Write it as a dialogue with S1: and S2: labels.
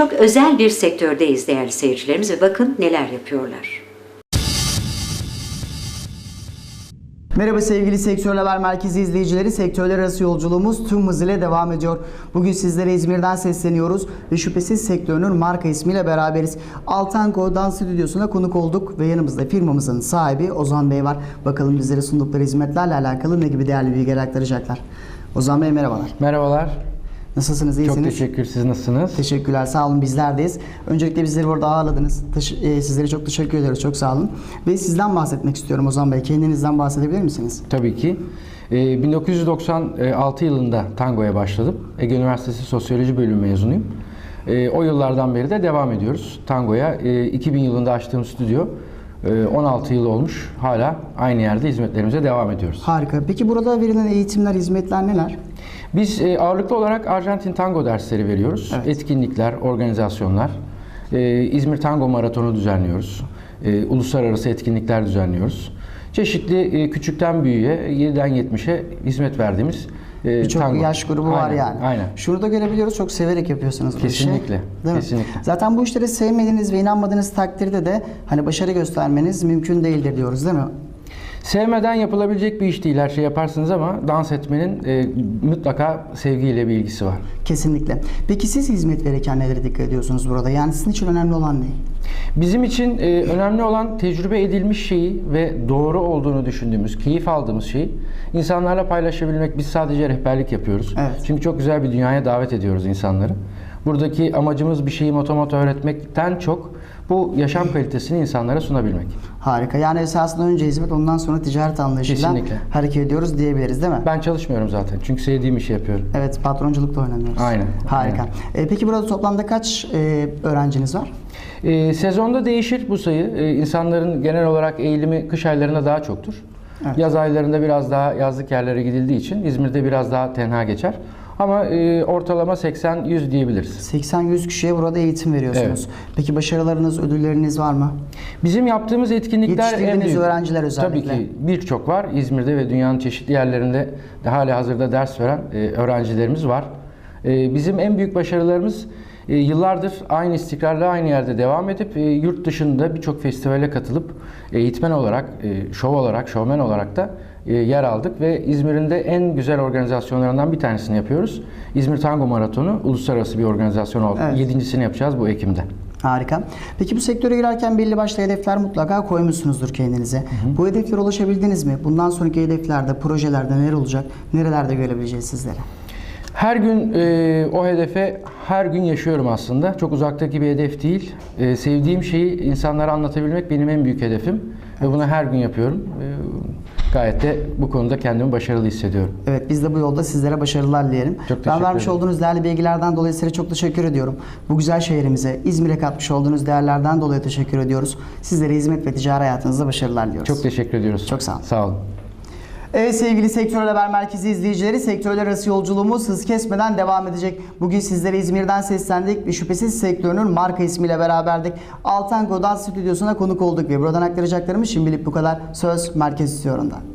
S1: çok özel bir sektördeyiz değerli seyircilerimiz ve bakın neler yapıyorlar.
S2: Merhaba sevgili Sektör Haber Merkezi izleyicileri. Sektörler arası yolculuğumuz tüm hızıyla devam ediyor. Bugün sizlere İzmir'den sesleniyoruz ve şüphesiz sektörünün marka ismiyle beraberiz. Altanko Dans Stüdyosu'na konuk olduk ve yanımızda firmamızın sahibi Ozan Bey var. Bakalım bizlere sundukları hizmetlerle alakalı ne gibi değerli bilgiler aktaracaklar. Ozan Bey merhabalar.
S3: Merhabalar.
S2: Nasılsınız?
S3: Çok
S2: İyisiniz?
S3: teşekkür. Siz nasılsınız?
S2: Teşekkürler. Sağ olun. Bizlerdeyiz. Öncelikle bizleri burada ağırladınız. Teş- e, sizlere çok teşekkür ederiz. Çok sağ olun. Ve sizden bahsetmek istiyorum Ozan Bey. Kendinizden bahsedebilir misiniz?
S3: Tabii ki. Ee, 1996 yılında tangoya başladım. Ege Üniversitesi Sosyoloji Bölümü mezunuyum. Ee, o yıllardan beri de devam ediyoruz tangoya. Ee, 2000 yılında açtığım stüdyo e, 16 yıl olmuş. Hala aynı yerde hizmetlerimize devam ediyoruz.
S2: Harika. Peki burada verilen eğitimler, hizmetler neler?
S3: Biz e, ağırlıklı olarak Arjantin tango dersleri veriyoruz.
S2: Evet.
S3: Etkinlikler, organizasyonlar. E, İzmir Tango Maratonu düzenliyoruz. E, uluslararası etkinlikler düzenliyoruz. Çeşitli e, küçükten büyüğe, 7'den 70'e hizmet verdiğimiz e,
S2: Birçok
S3: tango.
S2: yaş grubu var
S3: Aynen,
S2: yani.
S3: Aynen.
S2: Şunu da görebiliyoruz. Çok severek yapıyorsunuz bu işi.
S3: Kesinlikle,
S2: Değil mi?
S3: kesinlikle.
S2: Zaten bu işleri sevmediğiniz ve inanmadığınız takdirde de hani başarı göstermeniz mümkün değildir diyoruz değil mi?
S3: Sevmeden yapılabilecek bir iş değil her şey yaparsınız ama dans etmenin e, mutlaka sevgiyle bir ilgisi var.
S2: Kesinlikle. Peki siz hizmet verirken nelere dikkat ediyorsunuz burada? Yani sizin için önemli olan ne?
S3: Bizim için e, önemli olan tecrübe edilmiş şeyi ve doğru olduğunu düşündüğümüz, keyif aldığımız şeyi insanlarla paylaşabilmek. Biz sadece rehberlik yapıyoruz.
S2: Evet.
S3: Çünkü çok güzel bir dünyaya davet ediyoruz insanları. Buradaki amacımız bir şeyi motomot öğretmekten çok bu yaşam kalitesini insanlara sunabilmek.
S2: Harika. Yani esasında önce hizmet ondan sonra ticaret anlayışıyla
S3: Kesinlikle.
S2: hareket ediyoruz diyebiliriz değil mi?
S3: Ben çalışmıyorum zaten çünkü sevdiğim işi yapıyorum.
S2: Evet patronculukla oynanıyoruz.
S3: Aynen,
S2: Harika.
S3: aynen.
S2: E, peki burada toplamda kaç e, öğrenciniz var?
S3: E, sezonda değişir bu sayı. E, insanların genel olarak eğilimi kış aylarında daha çoktur.
S2: Evet.
S3: Yaz aylarında biraz daha yazlık yerlere gidildiği için İzmir'de biraz daha tenha geçer. Ama e, ortalama 80-100 diyebiliriz.
S2: 80-100 kişiye burada eğitim veriyorsunuz. Peki başarılarınız, ödülleriniz var mı?
S3: Bizim yaptığımız etkinlikler en büyük.
S2: öğrenciler özellikle.
S3: Tabii ki birçok var. İzmir'de ve dünyanın çeşitli yerlerinde de hali hazırda ders veren e, öğrencilerimiz var. E, bizim en büyük başarılarımız e, yıllardır aynı istikrarla aynı yerde devam edip e, yurt dışında birçok festivale katılıp eğitmen olarak, e, şov olarak, şovmen olarak da yer aldık ve İzmir'in de en güzel organizasyonlarından bir tanesini yapıyoruz. İzmir Tango Maratonu uluslararası bir organizasyon oldu.
S2: Evet.
S3: Yedincisini yapacağız bu Ekim'de.
S2: Harika. Peki bu sektöre girerken belli başlı hedefler mutlaka koymuşsunuzdur kendinize. Bu hedeflere ulaşabildiniz mi? Bundan sonraki hedeflerde, projelerde neler olacak? Nerelerde görebileceğiz sizleri?
S3: Her gün e, o hedefe her gün yaşıyorum aslında. Çok uzaktaki bir hedef değil. E, sevdiğim şeyi insanlara anlatabilmek benim en büyük hedefim. Ve bunu her gün yapıyorum. Gayet de bu konuda kendimi başarılı hissediyorum.
S2: Evet biz de bu yolda sizlere başarılar dileyelim.
S3: Çok
S2: ben
S3: teşekkür
S2: vermiş
S3: ederim.
S2: olduğunuz değerli bilgilerden dolayı size çok teşekkür ediyorum. Bu güzel şehrimize, İzmir'e katmış olduğunuz değerlerden dolayı teşekkür ediyoruz. Sizlere hizmet ve ticari hayatınızda başarılar diliyoruz.
S3: Çok teşekkür ediyoruz.
S2: Çok sağ olun.
S3: Sağ olun.
S2: Evet sevgili Sektörel Haber Merkezi izleyicileri, sektörler arası yolculuğumuz hız kesmeden devam edecek. Bugün sizlere İzmir'den seslendik ve şüphesiz sektörünün marka ismiyle beraberdik. Altanko Dans Stüdyosu'na konuk olduk ve buradan aktaracaklarımız şimdilik bu kadar. Söz Merkez Stüdyosu'nda.